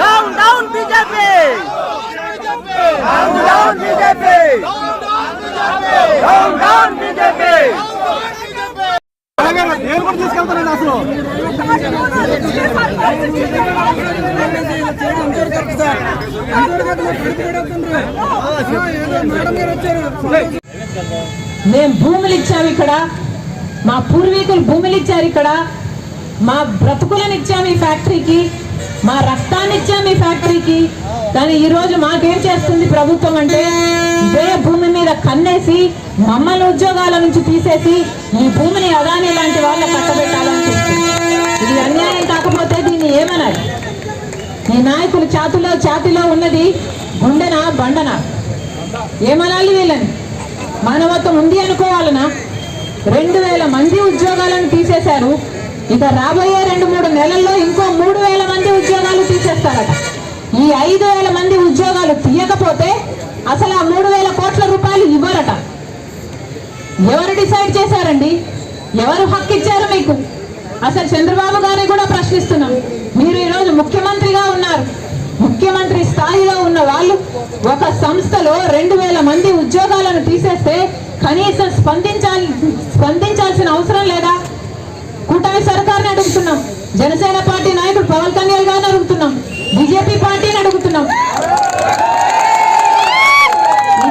down down BJP down down BJP మేము భూములు ఇచ్చాము ఇక్కడ. మా పూర్వీకులు భూములు ఇచ్చారు ఇక్కడ. మా బ్రతుకులను ఇచ్చాము ఈ ఫ్యాక్టరీకి. మా రక్తాన్ని ఇచ్చాము ఈ ఫ్యాక్టరీకి. కానీ ఈరోజు మాకేం చేస్తుంది ప్రభుత్వం అంటే ఇదే భూమి మీద కన్నేసి మమ్మల్ని ఉద్యోగాల నుంచి తీసేసి ఈ భూమిని అదాని లాంటి వాళ్ళ కట్టబెట్టాలని చూస్తుంది ఇది అన్యాయం కాకపోతే దీన్ని ఏమనాలి? ఈ నాయకులు చాతిలో ఛాతిలో ఉన్నది గుండెన బండన? ఏమనాలి వీళ్ళని? మానవత్వం ఉంది అనుకోవాలనా? రెండు వేల మంది ఉద్యోగాలను తీసేశారు. ఇక రాబోయే రెండు మూడు నెలల్లో ఇంకో మూడు వేల మంది ఉద్యోగాలు తీసేస్తారట. ఈ ఐదు వేల మంది ఉద్యోగాలు తీయకపోతే అసలు ఆ మూడు వేల కోట్ల రూపాయలు ఇవ్వరట. ఎవరు డిసైడ్ చేశారండి? ఎవరు హక్కు ఇచ్చారు మీకు? అసలు చంద్రబాబు గారిని కూడా ప్రశ్నిస్తున్నాం. మీరు ఈరోజు ముఖ్యమంత్రిగా ఉన్నారు. ఒక సంస్థలో రెండు వేల మంది ఉద్యోగాలను తీసేస్తే కనీసం స్పందించాలి స్పందించాల్సిన అవసరం లేదా? కూటమి సర్కార్ని అడుగుతున్నాం. జనసేన పార్టీ నాయకుడు పవన్ కళ్యాణ్ గారిని అడుగుతున్నాం. బీజేపీ పార్టీని అడుగుతున్నాం.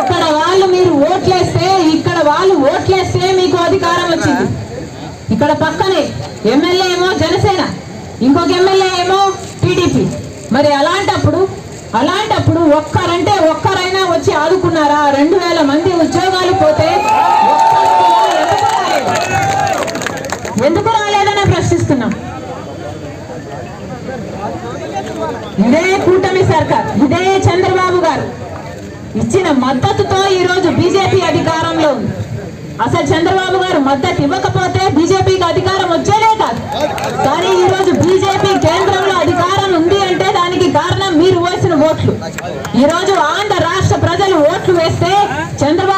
ఇక్కడ వాళ్ళు మీరు ఓట్లేస్తే ఇక్కడ వాళ్ళు ఓట్లేస్తే మీకు అధికారం వచ్చింది. ఇక్కడ పక్కనే ఎమ్మెల్యే ఏమో జనసేన ఇంకొక ఎమ్మెల్యే ఏమో టీడీపీ. మరి అలాంటి అలాంటప్పుడు ఒక్కరంటే ఒక్కరైనా వచ్చి ఆదుకున్నారా రెండు వేల మంది ఉద్యోగాలు పోతే ఒక్కరు కూడా ఎందుకు రాలేదు? ఎందుకు రాలేదని ప్రశ్నిస్తున్నాం. ఇదే కూటమి సర్కార్ ఇదే చంద్రబాబు గారు. ఇచ్చిన మద్దతుతో ఈ రోజు బీజేపీ అధికారంలో ఉంది. అసలు చంద్రబాబు గారు మద్దతు ఇవ్వకపోతే బీజేపీకి అధికారం వచ్చేదే కాదు. కానీ ఈ రోజు బీజేపీ కేంద్రంలో అధికారం ఉంది అంటే దానికి కారణం మీరు వేసిన ఓట్లు. ఈ రోజు ఆంధ్ర రాష్ట్ర ప్రజలు ఓట్లు వేస్తే Chandrababu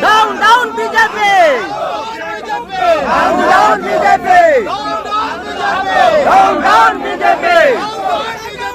Down, down, BJP! Down, down, BJP!